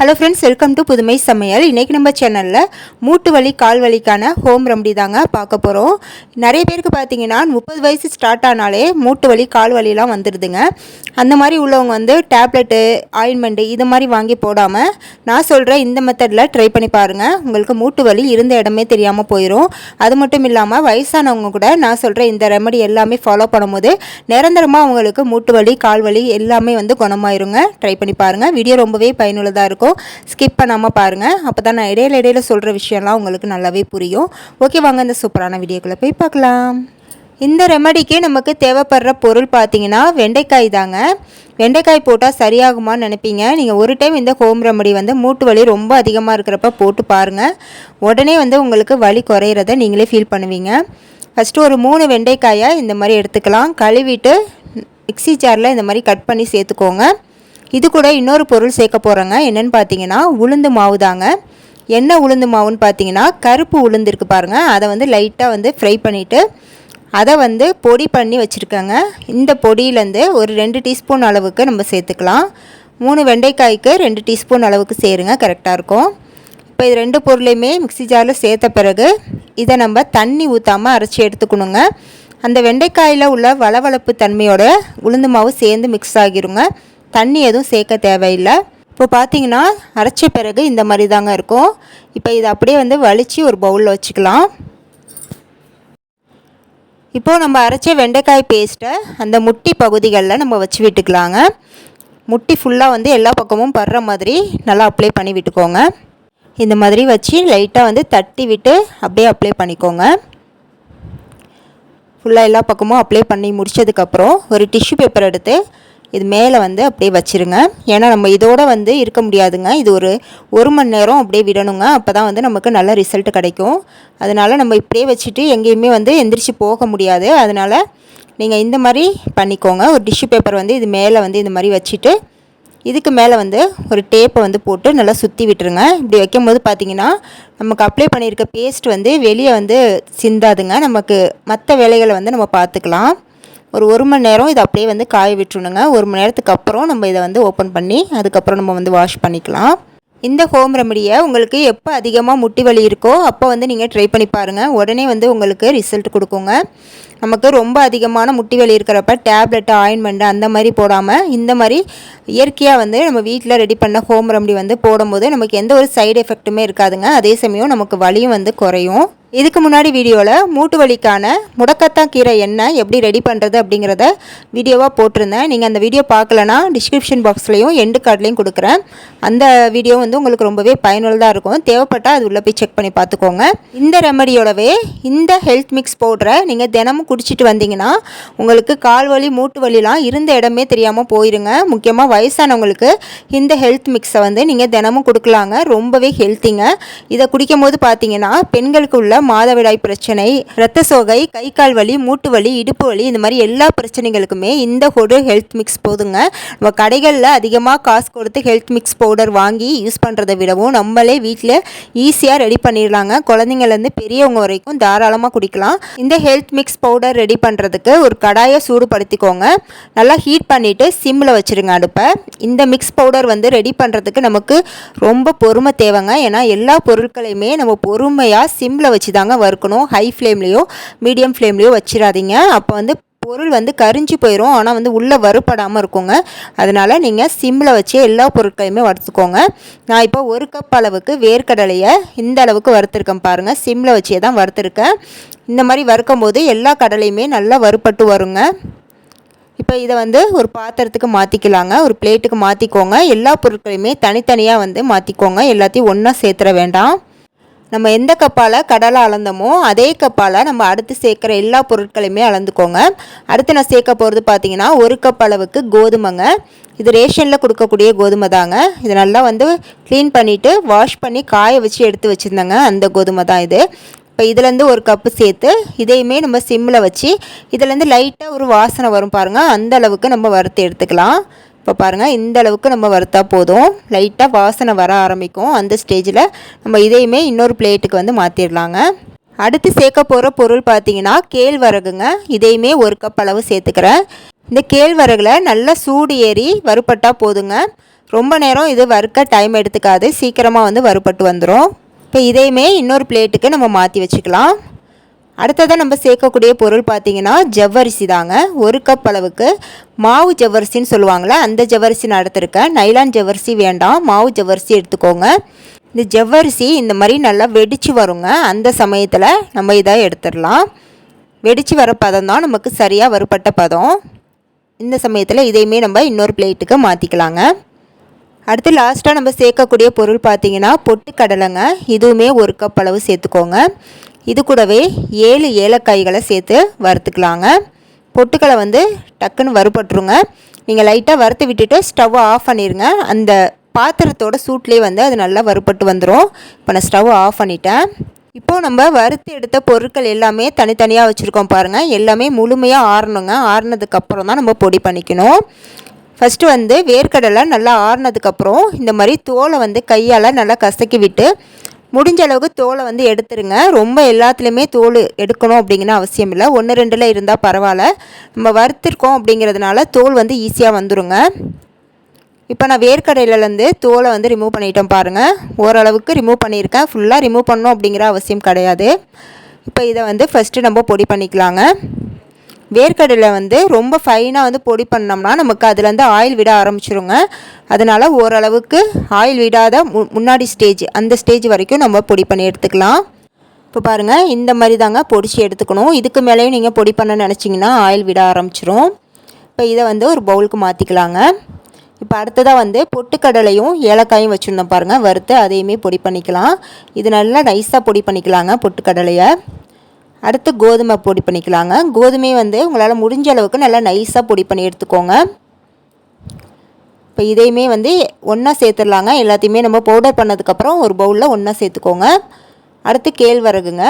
Hello friends welcome to புதுமை சமையல் இன்றைக்கி நம்ம சேனலில் மூட்டு வலி கால் வலிக்கான ஹோம் ரெமடி தாங்க பார்க்க போகிறோம் நிறைய பேருக்கு பார்த்தீங்கன்னா முப்பது வயசு ஸ்டார்ட் ஆனாலே மூட்டு வலி கால் வலிலாம் வந்துடுதுங்க அந்த மாதிரி உள்ளவங்க வந்து டேப்லெட்டு ஆயின்மெண்ட்டு இது மாதிரி வாங்கி போடாமல் நான் சொல்கிற இந்த மெத்தடில் ட்ரை பண்ணி பாருங்கள் உங்களுக்கு மூட்டு வலி இருந்த இடமே தெரியாமல் போயிடும் அது மட்டும் இல்லாமல் வயசானவங்க கூட நான் சொல்கிற இந்த ரெமடி எல்லாமே ஃபாலோ பண்ணும்போது நிரந்தரமாக அவங்களுக்கு மூட்டு வலி கால் வலி எல்லாமே வந்து குணமாயிருங்க. ட்ரை பண்ணி பாருங்கள் வீடியோ ரொம்பவே பயனுள்ளதாக இருக்கும். ஸ்கிப் பண்ணாமல் பாருங்கள் அப்போ தான் நான் இடையில இடையில சொல்கிற விஷயம்லாம் உங்களுக்கு நல்லாவே புரியும். ஓகே வாங்க இந்த சூப்பரான வீடியோக்குள்ளே போய் பார்க்கலாம். இந்த ரெமடிக்கு நமக்கு தேவைப்படுற பொருள் பார்த்தீங்கன்னா வெண்டைக்காய் தாங்க. வெண்டைக்காய் போட்டால் சரியாகுமான்னு நினைப்பீங்க. நீங்கள் ஒரு டைம் இந்த ஹோம் ரெமடி வந்து மூட்டு வலி ரொம்ப அதிகமாக இருக்கிறப்ப போட்டு பாருங்கள் உடனே வந்து உங்களுக்கு வலி குறையிறத நீங்களே ஃபீல் பண்ணுவீங்க. ஃபஸ்ட்டு ஒரு மூணு வெண்டைக்காயை இந்த மாதிரி எடுத்துக்கலாம். கழுவிட்டு மிக்ஸி ஜாரில் இந்த மாதிரி கட் பண்ணி சேர்த்துக்கோங்க. இது கூட இன்னொரு பொருள் சேர்க்க போகிறோங்க என்னென்னு பார்த்தீங்கன்னா உளுந்து மாவு தாங்க. என்ன உளுந்து மாவுன்னு பார்த்தீங்கன்னா கருப்பு உளுந்து இருக்குது பாருங்கள் அதை வந்து லைட்டாக வந்து ஃப்ரை பண்ணிவிட்டு அதை வந்து பொடி பண்ணி வச்சுருக்கேங்க. இந்த பொடியிலேருந்து ஒரு ரெண்டு டீஸ்பூன் அளவுக்கு நம்ம சேர்த்துக்கலாம். மூணு வெண்டைக்காய்க்கு ரெண்டு டீஸ்பூன் அளவுக்கு சேருங்க. கரெக்டாக இருக்கும். இப்போ இது ரெண்டு பொருளையுமே மிக்ஸி ஜாரில் சேர்த்த பிறகு இதை நம்ம தண்ணி ஊற்றாமல் அரைச்சி எடுத்துக்கணுங்க. அந்த வெண்டைக்காயில் உள்ள வளவளப்பு தன்மையோட உளுந்து மாவு சேர்ந்து மிக்ஸ் ஆகிருங்க. தண்ணி எதுவும் சேர்க்க தேவையில்லை. இப்போ பார்த்தீங்கன்னா அரைச்ச பிறகு இந்த மாதிரி தாங்க இருக்கும். இப்போ இதை அப்படியே வந்து வலித்து ஒரு பவுலில் வச்சுக்கலாம். இப்போது நம்ம அரைச்ச வெண்டைக்காய் பேஸ்ட்டை அந்த முட்டி பகுதிகளில் நம்ம வச்சு விட்டுக்கலாங்க. முட்டி ஃபுல்லாக வந்து எல்லா பக்கமும் படுற மாதிரி நல்லா அப்ளை பண்ணி விட்டுக்கோங்க. இந்த மாதிரி வச்சு லைட்டாக வந்து தட்டி விட்டு அப்படியே அப்ளை பண்ணிக்கோங்க. ஃபுல்லாக எல்லா பக்கமும் அப்ளை பண்ணி முடித்ததுக்கப்புறம் ஒரு டிஷ்யூ பேப்பர் எடுத்து இது மேலே வந்து அப்படியே வச்சுருங்க. ஏன்னா நம்ம இதோட வந்து இருக்க முடியாதுங்க. இது ஒரு ஒரு மணி நேரம் அப்படியே விடணுங்க. அப்போ தான் வந்து நமக்கு நல்ல ரிசல்ட் கிடைக்கும். அதனால் நம்ம இப்படியே வச்சுட்டு எங்கேயுமே வந்து எந்திரிச்சு போக முடியாது. அதனால் நீங்கள் இந்த மாதிரி பண்ணிக்கோங்க. ஒரு டிஷ்யூ பேப்பர் வந்து இது மேலே வந்து இந்த மாதிரி வச்சுட்டு இதுக்கு மேலே வந்து ஒரு டேப்பை வந்து போட்டு நல்லா சுற்றி விட்டுருங்க. இப்படி வைக்கும் போது பார்த்தீங்கன்னா நமக்கு அப்ளை பண்ணியிருக்க பேஸ்ட் வந்து வெளியே வந்து சிந்தாதுங்க. நமக்கு மற்ற வேலைகளை வந்து நம்ம பார்த்துக்கலாம். ஒரு ஒரு மணி நேரம் இதை அப்படியே வந்து காய விட்டுருணுங்க. ஒரு மணி நேரத்துக்கு அப்புறம் நம்ம இதை வந்து ஓப்பன் பண்ணி அதுக்கப்புறம் நம்ம வந்து வாஷ் பண்ணிக்கலாம். இந்த ஹோம் ரெமடியை உங்களுக்கு எப்போ அதிகமாக முட்டி வலி இருக்கோ அப்போ வந்து நீங்கள் ட்ரை பண்ணி பாருங்கள் உடனே வந்து உங்களுக்கு ரிசல்ட் கொடுக்குங்க. நமக்கு ரொம்ப அதிகமான முட்டி வலி இருக்கிறப்ப டேப்லெட்டு ஆயின்மெண்ட்டு அந்த மாதிரி போடாமல் இந்த மாதிரி இயற்கையாக வந்து நம்ம வீட்டில் ரெடி பண்ண ஹோம் ரெமடி வந்து போடும்போது நமக்கு எந்த ஒரு சைடு எஃபெக்ட்டுமே இருக்காதுங்க. அதே சமயம் நமக்கு வலியும் வந்து குறையும். இதுக்கு முன்னாடி வீடியோவில் மூட்டு வலிக்கான முடக்கத்தான் கீரை என்ன எப்படி ரெடி பண்ணுறது அப்படிங்கிறத வீடியோவாக போட்டிருந்தேன். நீங்கள் அந்த வீடியோ பார்க்கலனா டிஸ்கிரிப்ஷன் பாக்ஸ்லேயும் எண்டு கார்ட்லேயும் கொடுக்குறேன். அந்த வீடியோ வந்து உங்களுக்கு ரொம்பவே பயனுள்ளதாக இருக்கும். தேவைப்பட்டால் அது உள்ளே போய் செக் பண்ணி பார்த்துக்கோங்க. இந்த ரெமடியோடவே இந்த ஹெல்த் மிக்ஸ் பவுடரை நீங்கள் தினமும் குடிச்சிட்டு வந்தீங்கன்னா உங்களுக்கு கால் வலி மூட்டு வலிலாம் இருந்த இடமே தெரியாமல் போயிருங்க. முக்கியமாக வயசானவங்களுக்கு இந்த ஹெல்த் மிக்ஸை வந்து நீங்கள் தினமும் கொடுக்கலாங்க. ரொம்பவே ஹெல்த்திங்க இதை குடிக்கும் போது பார்த்தீங்கன்னா பெண்களுக்கு உள்ள மாதவிடாய் பிரச்சனை இரத்த சோகை கை கால் வலி மூட்டு வலி இடுப்பு வலி இந்த மாதிரி எல்லா பிரச்சனைகளுக்குமே இந்த ஹொடு ஹெல்த் மிக்ஸ் போதுங்க. நம்ம கடைகளில் அதிகமாக காசு கொடுத்து ஹெல்த் மிக்ஸ் பவுடர் வாங்கி யூஸ் பண்ணுறதை விடவும் நம்மளே வீட்டில் ஈஸியாக ரெடி பண்ணிடலாங்க. குழந்தைங்கள்லேருந்து பெரியவங்க வரைக்கும் தாராளமாக குடிக்கலாம். இந்த ஹெல்த் மிக்ஸ் பவுடர் ரெடி பண்ணுறதுக்கு ஒரு கடாயை சூடுபடுத்திக்கோங்க. நல்லா ஹீட் பண்ணிவிட்டு சிம்மில் வச்சுருங்க அடுப்பை. இந்த மிக்ஸ் பவுடர் வந்து ரெடி பண்ணுறதுக்கு நமக்கு ரொம்ப பொறுமை தேவைங்க. ஏன்னா எல்லா பொருட்களையுமே நம்ம பொறுமையாக சிம்மில் வச்சு தாங்க வறுக்கணும். ஹை ஃப்ளேம்லேயோ மீடியம் ஃப்ளேம்லேயோ வச்சிடாதீங்க அப்போ வந்து பொருள் வந்து கரிஞ்சு போயிடும் ஆனால் வந்து உள்ளே வறுப்படாமல் இருக்குங்க. அதனால் நீங்கள் சிம்மில் வச்சு எல்லா பொருட்களையுமே வறுத்துக்கோங்க. நான் இப்போ ஒரு கப் அளவுக்கு வேர்க்கடலையை இந்த அளவுக்கு வறுத்துருக்கேன் பாருங்கள் சிம்மில் வச்சே தான் வறுத்துருக்கேன். இந்த மாதிரி வறுக்கும் போது எல்லா கடலையுமே நல்லா வறுப்பட்டு வருங்க. இப்போ இதை வந்து ஒரு பாத்திரத்துக்கு மாற்றிக்கலாங்க ஒரு பிளேட்டுக்கு மாற்றிக்கோங்க எல்லா பொருட்களையுமே தனித்தனியாக வந்து மாற்றிக்கோங்க எல்லாத்தையும் ஒன்றா சேர்த்துற வேண்டாம். நம்ம எந்த கப்பால் கடலை அளந்தோமோ அதே கப்பால் நம்ம அடுத்து சேர்க்குற எல்லா பொருட்களையுமே அளந்துக்கோங்க. அடுத்து நான் சேர்க்க போகிறது பார்த்தீங்கன்னா ஒரு கப் அளவுக்கு கோதுமைங்க. இது ரேஷனில் கொடுக்கக்கூடிய கோதுமை தாங்க. இது நல்லா வந்து க்ளீன் பண்ணிவிட்டு வாஷ் பண்ணி காய வச்சு எடுத்து வச்சுருந்தேங்க. அந்த கோதுமை தான் இது. இப்போ இதுலேருந்து ஒரு கப்பு சேர்த்து இதையுமே நம்ம சிம்மில் வச்சு இதுலேருந்து லைட்டாக ஒரு வாசனை வரும் பாருங்கள் அந்த அளவுக்கு நம்ம வறுத்து எடுத்துக்கலாம். இப்போ பாருங்கள் இந்த அளவுக்கு நம்ம வறுத்தா போதும். லைட்டாக வாசனை வர ஆரம்பிக்கும். அந்த ஸ்டேஜில் நம்ம இதையுமே இன்னொரு பிளேட்டுக்கு வந்து மாற்றிடலாங்க அடுத்து சேர்க்க போகிற பொருள் பார்த்தீங்கன்னா கேழ்வரகுங்க. இதையுமே ஒரு கப் அளவு சேர்த்துக்கிறேன். இந்த கேழ்வரகில் நல்லா சூடு ஏறி வறுப்பட்டால் போதுங்க. ரொம்ப நேரம் இது வறுக்க டைம் எடுத்துக்காது. சீக்கிரமாக வந்து வறுபட்டு வந்துடும் இப்போ இதையுமே இன்னொரு பிளேட்டுக்கு நம்ம மாற்றி வச்சுக்கலாம். அடுத்ததாக நம்ம சேர்க்கக்கூடிய பொருள் பார்த்தீங்கன்னா ஜவ்வரிசி தாங்க. ஒரு கப் அளவுக்கு மாவு ஜவ்வரிசின்னு சொல்லுவாங்களே அந்த ஜவ்வரிசி நான் எடுத்திருக்கேன். நைலான் ஜவ்வரிசி வேண்டாம் மாவு ஜவ்வரிசி எடுத்துக்கோங்க. இந்த ஜவ்வரிசி இந்த மாதிரி நல்லா வெடித்து வருங்க. அந்த சமயத்தில் நம்ம இதை எடுத்துடலாம். வெடித்து வர பதம் தான் நமக்கு சரியாக வறுபட்ட பதம். இந்த சமயத்தில் இதையுமே நம்ம இன்னொரு பிளேட்டுக்கு மாற்றிக்கலாங்க அடுத்து லாஸ்ட்டாக நம்ம சேர்க்கக்கூடிய பொருள் பார்த்தீங்கன்னா பொட்டுக்கடலைங்க. இதுவுமே ஒரு கப் அளவு சேர்த்துக்கோங்க. இது கூடவே ஏழு ஏலக்காய்களை சேர்த்து வறுத்துக்கலாங்க. பொட்டுக்களை வந்து டக்குன்னு வறுபட்டுருங்க. நீங்கள் லைட்டாக வறுத்து விட்டுட்டு ஸ்டவ்வை ஆஃப் பண்ணிடுங்க அந்த பாத்திரத்தோட சூட்லேயே வந்து அது நல்லா வறுபட்டு வந்துடும் இப்போ நான் ஸ்டவ் ஆஃப் பண்ணிட்டேன். இப்போது நம்ம வறுத்து எடுத்த பொருட்கள் எல்லாமே தனித்தனியாக வச்சுருக்கோம் பாருங்கள் எல்லாமே முழுமையாக ஆறணுங்க. ஆறுனதுக்கப்புறம் தான் நம்ம பொடி பண்ணிக்கணும். ஃபஸ்ட்டு வந்து வேர்க்கடலை நல்லா ஆறுனதுக்கப்புறம் இந்த மாதிரி தோலை வந்து கையால் நல்லா கசக்கி விட்டு முடிஞ்ச அளவுக்கு தோலை வந்து எடுத்துருங்க. ரொம்ப எல்லாத்துலேயுமே தோல் எடுக்கணும் அப்படிங்கிற அவசியம் இல்லை. ஒன்று ரெண்டில் இருந்தால் பரவாயில்ல. நம்ம வறுத்துருக்கோம் அப்படிங்கிறதுனால தோல் வந்து ஈஸியாக வந்துடுங்க இப்போ நான் வேர்க்கடையிலேருந்து தோலை வந்து ரிமூவ் பண்ணிட்டோம் பாருங்கள் ஓரளவுக்கு ரிமூவ் பண்ணியிருக்கேன். ஃபுல்லாக ரிமூவ் பண்ணணும் அப்படிங்கிற அவசியம் கிடையாது. இப்போ இதை வந்து ஃபஸ்ட்டு நம்ம பொடி பண்ணிக்கலாங்க. வேர்க்கடலை வந்து ரொம்ப ஃபைனாக வந்து பொடி பண்ணோம்னா நமக்கு அதுலேருந்து ஆயில் விட ஆரம்பிச்சிருங்க. அதனால் ஓரளவுக்கு ஆயில் விடாத மு முன்னாடி ஸ்டேஜ் அந்த ஸ்டேஜ் வரைக்கும் நம்ம பொடி பண்ணி எடுத்துக்கலாம். இப்போ பாருங்கள் இந்த மாதிரி தாங்க பொடிச்சு எடுத்துக்கணும். இதுக்கு மேலேயும் நீங்கள் பொடி பண்ண நினச்சிங்கன்னா ஆயில் விட ஆரம்பிச்சிரும். இப்போ இதை வந்து ஒரு பவுலுக்கு மாற்றிக்கலாங்க இப்போ அடுத்ததாக வந்து பொட்டுக்கடலையும் ஏலக்காயும் வச்சுருந்தோம் பாருங்கள் வறுத்து அதையுமே பொடி பண்ணிக்கலாம். இது நல்லா நைஸாக பொடி பண்ணிக்கலாங்க பொட்டுக்கடலையை. அடுத்து கோதுமை பொடி பண்ணிக்கலாங்க. கோதுமை வந்து உங்களால் முடிஞ்ச அளவுக்கு நல்லா நைஸாக பொடி பண்ணி எடுத்துக்கோங்க. இப்போ இதையுமே வந்து ஒன்றா சேர்த்துடலாங்க. எல்லாத்தையுமே நம்ம பவுடர் பண்ணதுக்கப்புறம் ஒரு பவுலில் ஒன்றா சேர்த்துக்கோங்க. அடுத்து கேழ்வரகுங்க.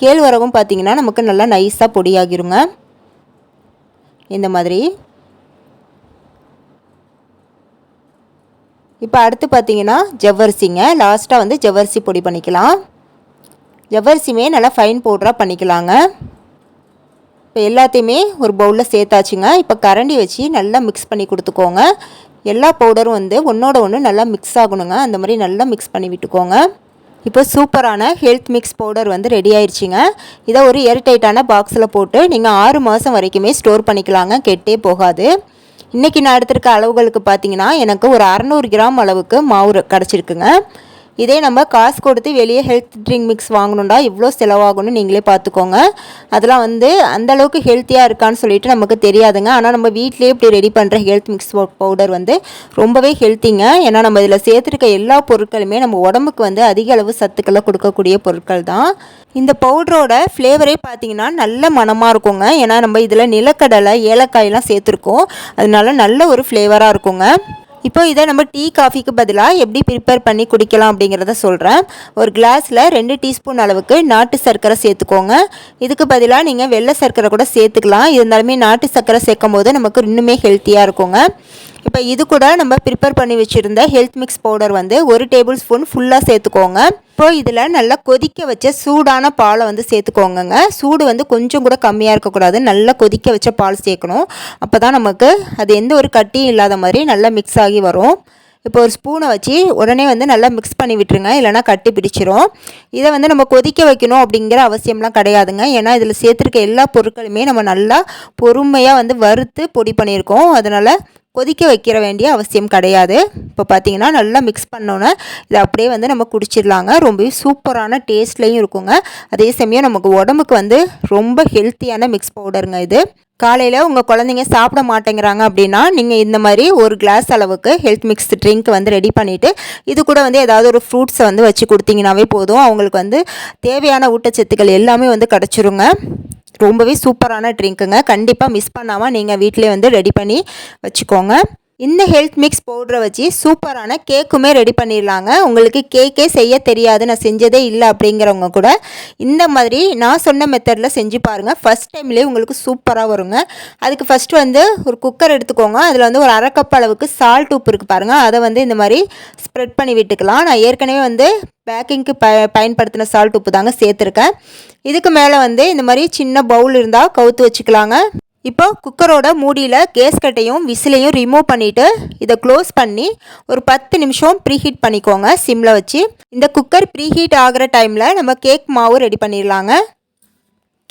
கேழ்வரகும் பார்த்திங்கன்னா நமக்கு நல்லா நைஸாக பொடியாகிருங்க. இந்த மாதிரி. இப்போ அடுத்து பார்த்தீங்கன்னா ஜவ்வரிசிங்க. லாஸ்ட்டாக வந்து ஜவ்வரிசி பொடி பண்ணிக்கலாம். ஜவ்வரிசியுமே நல்லா ஃபைன் பவுடராக பண்ணிக்கலாங்க. இப்போ எல்லாத்தையுமே ஒரு பவுலில் சேர்த்தாச்சுங்க. இப்போ கரண்டி வச்சு நல்லா மிக்ஸ் பண்ணி கொடுத்துக்கோங்க. எல்லா பவுடரும் வந்து ஒன்றோட ஒன்று நல்லா மிக்ஸ் ஆகணுங்க. அந்த மாதிரி நல்லா மிக்ஸ் பண்ணி விட்டுக்கோங்க. இப்போ சூப்பரான ஹெல்த் மிக்ஸ் பவுடர் வந்து ரெடி ஆயிடுச்சிங்க இதை ஒரு ஏர்டைட்டான பாக்ஸில் போட்டு நீங்கள் ஆறு மாதம் வரைக்குமே ஸ்டோர் பண்ணிக்கலாங்க. கெட்டே போகாது. இன்றைக்கி நான் எடுத்திருக்க அளவுகளுக்கு பார்த்தீங்கன்னா எனக்கு ஒரு அறநூறு கிராம் அளவுக்கு மாவு கிடச்சிருக்குங்க. இதே நம்ம காசு கொடுத்து வெளியே ஹெல்த் ட்ரிங்க் மிக்ஸ் வாங்கணுண்டா இவ்வளோ செலவாகணும்னு நீங்களே பார்த்துக்கோங்க அதெல்லாம் வந்து அந்தளவுக்கு ஹெல்த்தியாக இருக்கான்னு சொல்லிட்டு நமக்கு தெரியாதுங்க. ஆனால் நம்ம வீட்லேயே இப்படி ரெடி பண்ணுற ஹெல்த் மிக்ஸ் பவுடர் வந்து ரொம்பவே ஹெல்த்திங்க ஏன்னா நம்ம இதில் சேர்த்துருக்க எல்லா பொருட்களுமே நம்ம உடம்புக்கு வந்து அதிக அளவு சத்துக்களை கொடுக்கக்கூடிய பொருட்கள் தான். இந்த பவுடரோட ஃப்ளேவரே பார்த்தீங்கன்னா நல்ல மனமாக இருக்குங்க. ஏன்னா நம்ம இதில் நிலக்கடலை ஏலக்காயெல்லாம் சேர்த்துருக்கோம். அதனால நல்ல ஒரு ஃப்ளேவராக இருக்குங்க. இப்போ இதை நம்ம டீ காஃபிக்கு பதிலாக எப்படி ப்ரிப்பேர் பண்ணி குடிக்கலாம் அப்படிங்கிறத சொல்கிறேன் ஒரு கிளாஸில் ரெண்டு டீஸ்பூன் அளவுக்கு நாட்டு சர்க்கரை சேர்த்துக்கோங்க. இதுக்கு பதிலாக நீங்கள் வெள்ளை சர்க்கரை கூட சேர்த்துக்கலாம். இருந்தாலுமே நாட்டு சர்க்கரை சேர்க்கும் போது நமக்கு இன்னுமே ஹெல்த்தியாக இருக்குங்க. இப்போ இது கூட நம்ம ப்ரிப்பேர் பண்ணி வச்சுருந்த ஹெல்த் மிக்ஸ் பவுடர் வந்து ஒரு டேபிள் ஸ்பூன் ஃபுல்லாக சேர்த்துக்கோங்க. இப்போ இதில் நல்லா கொதிக்க வச்ச சூடான பாலை வந்து சேர்த்துக்கோங்கங்க. சூடு வந்து கொஞ்சம் கூட கம்மியாக இருக்கக்கூடாது. நல்லா கொதிக்க வச்ச பால் சேர்க்கணும். அப்போ தான் நமக்கு அது எந்த ஒரு கட்டியும் இல்லாத மாதிரி நல்லா மிக்ஸ் ஆகி வரும். இப்போ ஒரு ஸ்பூனை வச்சு உடனே வந்து நல்லா மிக்ஸ் பண்ணி விட்டுருங்க. இல்லைனா கட்டி பிடிச்சிரும். இதை வந்து நம்ம கொதிக்க வைக்கணும் அப்படிங்கிற அவசியம்லாம் கிடையாதுங்க. ஏன்னா இதில் சேர்த்துருக்க எல்லா பொருட்களுமே நம்ம நல்லா பொறுமையாக வந்து வறுத்து பொடி பண்ணியிருக்கோம். அதனால் கொதிக்க வைக்கிற வேண்டிய அவசியம் கிடையாது. இப்போ பார்த்தீங்கன்னா நல்லா மிக்ஸ் பண்ணோன்னே இதை அப்படியே வந்து நம்ம குடிச்சிடலாங்க. ரொம்பவே சூப்பரான டேஸ்ட்லேயும் இருக்குங்க. அதே சமயம் நமக்கு உடம்புக்கு வந்து ரொம்ப ஹெல்த்தியான மிக்ஸ் பவுடருங்க இது. காலையில் உங்கள் குழந்தைங்க சாப்பிட மாட்டேங்கிறாங்க அப்படின்னா நீங்கள் இந்த மாதிரி ஒரு கிளாஸ் அளவுக்கு ஹெல்த் மிக்ஸ் ட்ரிங்க் வந்து ரெடி பண்ணிவிட்டு இது கூட வந்து ஏதாவது ஒரு ஃப்ரூட்ஸை வந்து வச்சு கொடுத்தீங்கன்னாவே போதும். அவங்களுக்கு வந்து தேவையான ஊட்டச்சத்துக்கள் எல்லாமே வந்து கிடச்சிருங்க. ரொம்பவே சூப்பரான ட்ரிங்க்குங்க. கண்டிப்பாக மிஸ் பண்ணாமல் நீங்கள் வீட்டிலே வந்து ரெடி பண்ணி வச்சுக்கோங்க. இந்த ஹெல்த் மிக்ஸ் பவுடரை வச்சு சூப்பரான கேக்குமே ரெடி பண்ணிடலாங்க. உங்களுக்கு கேக்கே செய்ய தெரியாது. நான் செஞ்சதே இல்லை அப்படிங்கிறவங்க கூட இந்த மாதிரி நான் சொன்ன மெத்தடில் செஞ்சு பாருங்கள் ஃபஸ்ட் டைம்லேயே உங்களுக்கு சூப்பராக வருங்க. அதுக்கு ஃபஸ்ட்டு வந்து ஒரு குக்கர் எடுத்துக்கோங்க. அதில் வந்து ஒரு அரை கப் அளவுக்கு சால்ட் உப்பு இருக்குது பாருங்கள் அதை வந்து இந்த மாதிரி ஸ்ப்ரெட் பண்ணி விட்டுக்கலாம். நான் ஏற்கனவே வந்து பேக்கிங்க்கு ப பயன்படுத்தின சால்ட் உப்பு தாங்க சேர்த்துருக்கேன். இதுக்கு மேலே வந்து இந்த மாதிரி சின்ன பவுல் இருந்தால் கவுத்து வச்சுக்கலாங்க. இப்போ குக்கரோட மூடியில் கேஸ் கட்டையும் விசிலையும் ரிமூவ் பண்ணிவிட்டு இதை க்ளோஸ் பண்ணி ஒரு பத்து நிமிஷம் ப்ரீஹீட் பண்ணிக்கோங்க சிம்மில் வச்சு. இந்த குக்கர் ப்ரீஹீட் ஆகிற டைமில் நம்ம கேக் மாவு ரெடி பண்ணிடலாங்க.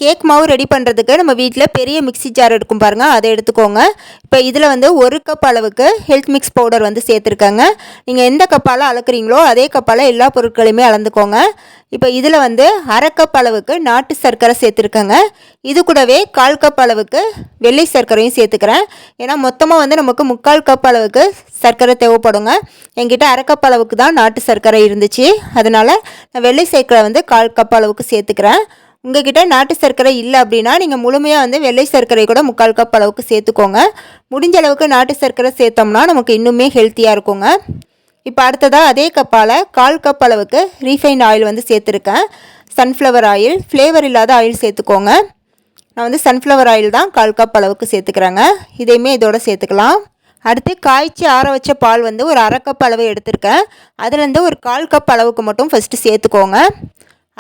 கேக் மாவு ரெடி பண்ணுறதுக்கு நம்ம வீட்டில் பெரிய மிக்ஸி ஜார் எடுக்கும் பாருங்கள் அதை எடுத்துக்கோங்க. இப்போ இதில் வந்து ஒரு கப் அளவுக்கு ஹெல்த் மிக்ஸ் பவுடர் வந்து சேர்த்துருக்கேங்க. நீங்கள் எந்த கப்பால் அளக்குறீங்களோ அதே கப்பால் எல்லா பொருட்களையுமே அளந்துக்கோங்க. இப்போ இதில் வந்து அரை கப் அளவுக்கு நாட்டு சர்க்கரை சேர்த்துருக்கேங்க. இது கூடவே கால் கப் அளவுக்கு வெள்ளை சர்க்கரையும் சேர்த்துக்கிறேன். ஏன்னா மொத்தமாக வந்து நமக்கு முக்கால் கப் அளவுக்கு சர்க்கரை தேவைப்படுங்க. என்கிட்ட அரை கப் அளவுக்கு தான் நாட்டு சர்க்கரை இருந்துச்சு. அதனால் நான் வெள்ளை சர்க்கரை வந்து கால் கப் அளவுக்கு சேர்த்துக்கிறேன். உங்ககிட்ட நாட்டு சர்க்கரை இல்லை அப்படின்னா நீங்கள் முழுமையாக வந்து வெள்ளை சர்க்கரை கூட முக்கால் கப் அளவுக்கு சேர்த்துக்கோங்க. முடிஞ்ச அளவுக்கு நாட்டு சர்க்கரை சேர்த்தோம்னா நமக்கு இன்னுமே ஹெல்த்தியாக இருக்குங்க. இப்போ அடுத்ததாக அதே கப்பால் கால் கப் அளவுக்கு ரீஃபைண்ட் ஆயில் வந்து சேர்த்துருக்கேன். சன்ஃப்ளவர் ஆயில் ஃப்ளேவர் இல்லாத ஆயில் சேர்த்துக்கோங்க. நான் வந்து சன்ஃப்ளவர் ஆயில் தான் கால் கப் அளவுக்கு சேர்த்துக்கிறேங்க. இதையுமே இதோட சேர்த்துக்கலாம். அடுத்து காய்ச்சி ஆற வச்ச பால் வந்து ஒரு அரை கப் அளவு எடுத்திருக்கேன். அதுலேருந்து ஒரு கால் கப் அளவுக்கு மட்டும் ஃபஸ்ட்டு சேர்த்துக்கோங்க.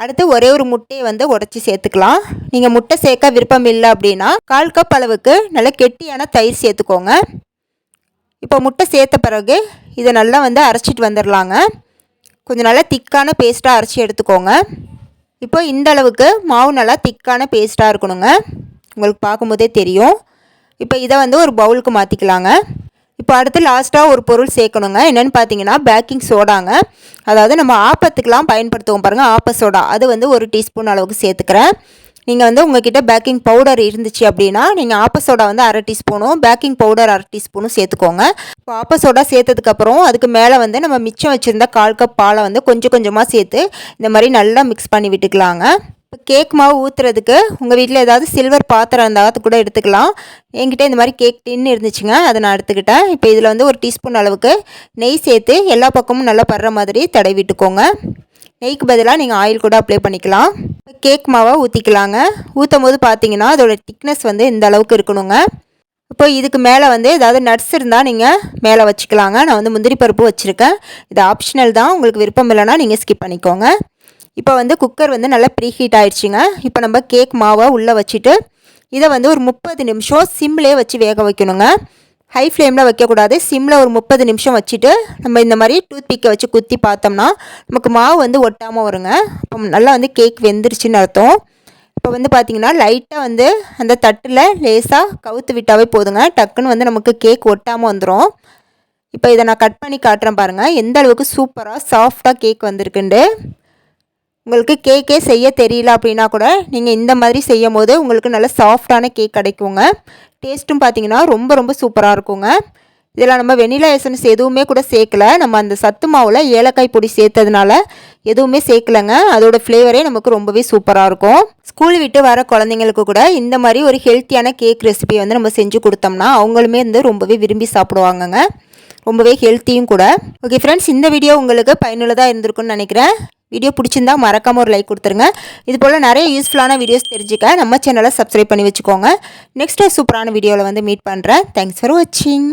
அடுத்து ஒரே ஒரு முட்டையை வந்து உடச்சி சேர்த்துக்கலாம். நீங்கள் முட்டை சேர்க்க விருப்பம் இல்லை அப்படின்னா கால் கப் அளவுக்கு நல்லா கெட்டியான தயிர் சேர்த்துக்கோங்க. இப்போ முட்டை சேர்த்த பிறகு இதை நல்லா வந்து அரைச்சிட்டு வந்துடலாங்க கொஞ்சம் நல்லா திக்கான பேஸ்ட்டாக அரைச்சி எடுத்துக்கோங்க. இப்போ இந்த அளவுக்கு மாவு நல்லா திக்கான பேஸ்ட்டாக இருக்கணுங்க. உங்களுக்கு பார்க்கும்போதே தெரியும். இப்போ இதை வந்து ஒரு பவுலுக்கு மாற்றிக்கலாங்க இப்போ அடுத்து லாஸ்ட்டாக ஒரு பொருள் சேர்க்கணுங்க. என்னென்னு பார்த்தீங்கன்னா பேக்கிங் சோடாங்க. அதாவது நம்ம ஆப்பத்துக்கெலாம் பயன்படுத்துவோம் பாருங்கள் ஆப்ப சோடா. அது வந்து ஒரு டீஸ்பூன் அளவுக்கு சேர்த்துக்கிறேன். நீங்கள் வந்து உங்ககிட்ட பேக்கிங் பவுடர் இருந்துச்சு அப்படின்னா நீங்கள் ஆப்ப சோடா வந்து அரை டீஸ்பூனும் பேக்கிங் பவுடர் அரை டீஸ்பூனும் சேர்த்துக்கோங்க. இப்போ ஆப்ப சோடா சேர்த்ததுக்கப்புறம் அதுக்கு மேலே வந்து நம்ம மிச்சம் வச்சுருந்த கால் கப் பாலை வந்து கொஞ்சம் கொஞ்சமாக சேர்த்து இந்த மாதிரி நல்லா மிக்ஸ் பண்ணி விட்டுக்கலாங்க. இப்போ கேக் மாவு ஊற்றுறதுக்கு உங்கள் வீட்டில் ஏதாவது சில்வர் பாத்திரம் இருந்தால் அது கூட எடுத்துக்கலாம். என்கிட்ட இந்த மாதிரி கேக் டின்னு இருந்துச்சுங்க அதை நான் எடுத்துக்கிட்டேன். இப்போ இதில் வந்து ஒரு டீஸ்பூன் அளவுக்கு நெய் சேர்த்து எல்லா பக்கமும் நல்லா படுற மாதிரி தடவி விட்டுக்கோங்க. நெய்க்கு பதிலாக நீங்கள் ஆயில் கூட அப்ளை பண்ணிக்கலாம். கேக் மாவை ஊற்றிக்கலாங்க ஊற்றும் போது பார்த்தீங்கன்னா அதோட திக்னஸ் வந்து இந்த அளவுக்கு இருக்கணுங்க. இப்போ இதுக்கு மேலே வந்து ஏதாவது நட்ஸ் இருந்தால் நீங்கள் மேலே வச்சுக்கலாங்க. நான் வந்து முந்திரி பருப்பு வச்சுருக்கேன். இது ஆப்ஷனல் தான். உங்களுக்கு விருப்பம் இல்லைன்னா நீங்கள் ஸ்கிப் பண்ணிக்கோங்க. இப்போ வந்து குக்கர் வந்து நல்லா ப்ரீ ஹீட் ஆகிடுச்சிங்க இப்போ நம்ம கேக் மாவை உள்ளே வச்சுட்டு இதை வந்து ஒரு முப்பது நிமிஷம் சிம்லேயே வச்சு வேக வைக்கணுங்க. ஹை ஃப்ளேமில் வைக்கக்கூடாது. சிம்மில் ஒரு முப்பது நிமிஷம் வச்சுட்டு நம்ம இந்த மாதிரி டூத் பிக்கை வச்சு குத்தி பார்த்தோம்னா நமக்கு மாவு வந்து ஒட்டாமல் வருங்க. அப்போ நல்லா வந்து கேக் வெந்துருச்சுன்னு அர்த்தம். இப்போ வந்து பார்த்திங்கன்னா லைட்டாக வந்து அந்த தட்டில் லேசாக கவுத்து விட்டாவே போதுங்க. டக்குன்னு வந்து நமக்கு கேக் ஒட்டாமல் வந்துடும் இப்போ இதை நான் கட் பண்ணி காட்டுறேன் பாருங்கள் எந்த அளவுக்கு சூப்பராக சாஃப்டாக கேக் வந்திருக்குண்டு உங்களுக்கு கேக்கே செய்ய தெரியல அப்படின்னா கூட நீங்கள் இந்த மாதிரி செய்யும் போது உங்களுக்கு நல்ல சாஃப்டான கேக் கிடைக்குங்க. டேஸ்ட்டும் பார்த்தீங்கன்னா ரொம்ப ரொம்ப சூப்பராக இருக்குங்க. இதில் நம்ம வெனிலா எசன்ஸ் எதுவுமே கூட சேர்க்கல. நம்ம அந்த சத்து மாவில் ஏலக்காய் பொடி சேர்த்ததுனால எதுவுமே சேர்க்கலங்க. அதோட ஃப்ளேவரே நமக்கு ரொம்பவே சூப்பராக இருக்கும். ஸ்கூல் விட்டு வர குழந்தைங்களுக்கு கூட இந்த மாதிரி ஒரு ஹெல்த்தியான கேக் ரெசிபி வந்து நம்ம செஞ்சு கொடுத்தோம்னா அவங்களுமே வந்து ரொம்பவே விரும்பி சாப்பிடுவாங்கங்க. ரொம்பவே ஹெல்த்தியும் கூட. ஓகே ஃப்ரெண்ட்ஸ் இந்த வீடியோ உங்களுக்கு பயனுள்ளதாக இருந்திருக்குன்னு நினைக்கிறேன். வீடியோ பிடிச்சிருந்தா மறக்காமல் ஒரு லைக் கொடுத்துருங்க. இது போல் நிறைய யூஸ்ஃபுல்லான வீடியோஸ் தெரிஞ்சுக்க நம்ம சேனலை சப்ஸ்கிரைப் பண்ணி வச்சுக்கோங்க. நெக்ஸ்ட் சூப்பரான வீடியோவில் வந்து மீட் பண்ணுறேன் தேங்க்ஸ் ஃபார் வாட்சிங்